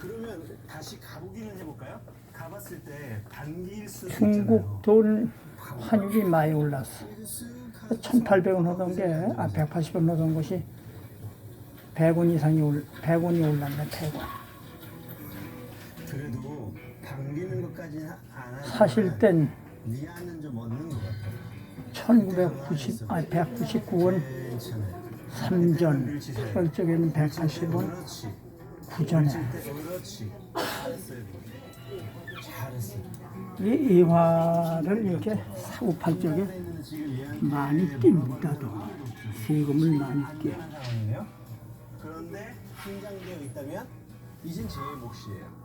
그러면 다시 가보기는 해볼까요? 가봤을 때 반기일 수도 중국. 돈 환율이 많이 올랐어. 1,800원 하던 게, 아, 180원 하던 것이 100원 이상이 올, 100원이 올랐네, 100원. 그래도 반기는 것까지는 안 하지만 사실 땐 미안은 좀 얻는 것 같아요. 1990, 아니, 199원 괜찮아요. 3전, 그럴 적에는 180원 그렇지. 9전에. 그렇지. 잘했어요. 잘했어요. 이 이 화를 이렇게 사고 팔 적에 많이 띱니다, 또. 세금을 많이 상황이에요. 그런데 긴장되어 있다면 이젠 제 몫이에요.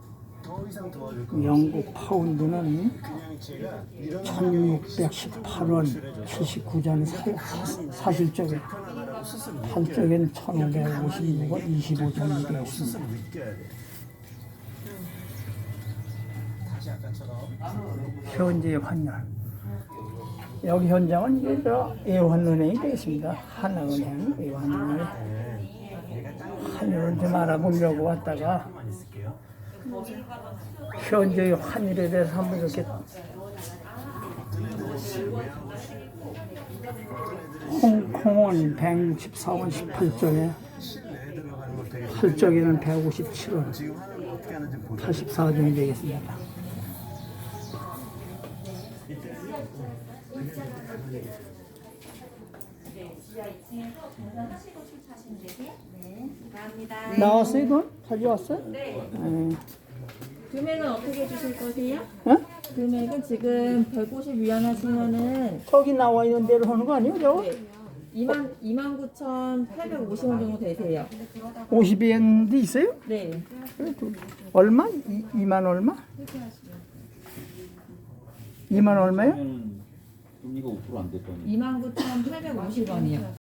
영국 파운드는 그냥 제가 이런 1618원 79전 사, 사실 적에 적에는 1556원 25전이 되었습니다. 스스로 느껴야 돼. 다시 아까처럼 현재 환율. 여기 현장은 이제 저 예환은행이 되겠습니다. 하나은행 예환은행. 환율을 좀 알아보려고 왔다가 가만 있을게요. 현재 환율에 대해서 한번 이렇게 홍콩은 164원 18쪽에 실내에 들어가는 거 되게 8쪽에는 157원 지금 하는 거 어떻게 하는지 보자. 84종이 되겠습니다. 나왔어요, 돈? 가져왔어요? 네. 네. 금액은 어떻게 해주실 거세요? 어? 금액은 지금 150 위안 하시면은 저기 나와 있는 대로 하는 거 아니에요, 저거? 네. 2만 29,850원 정도 되세요. 50엔도 있어요? 네. 그래도 얼마? 이, 2만 얼마? 2만 얼마요? 그러면 금리가 5%안 됐더니 29,850원이요.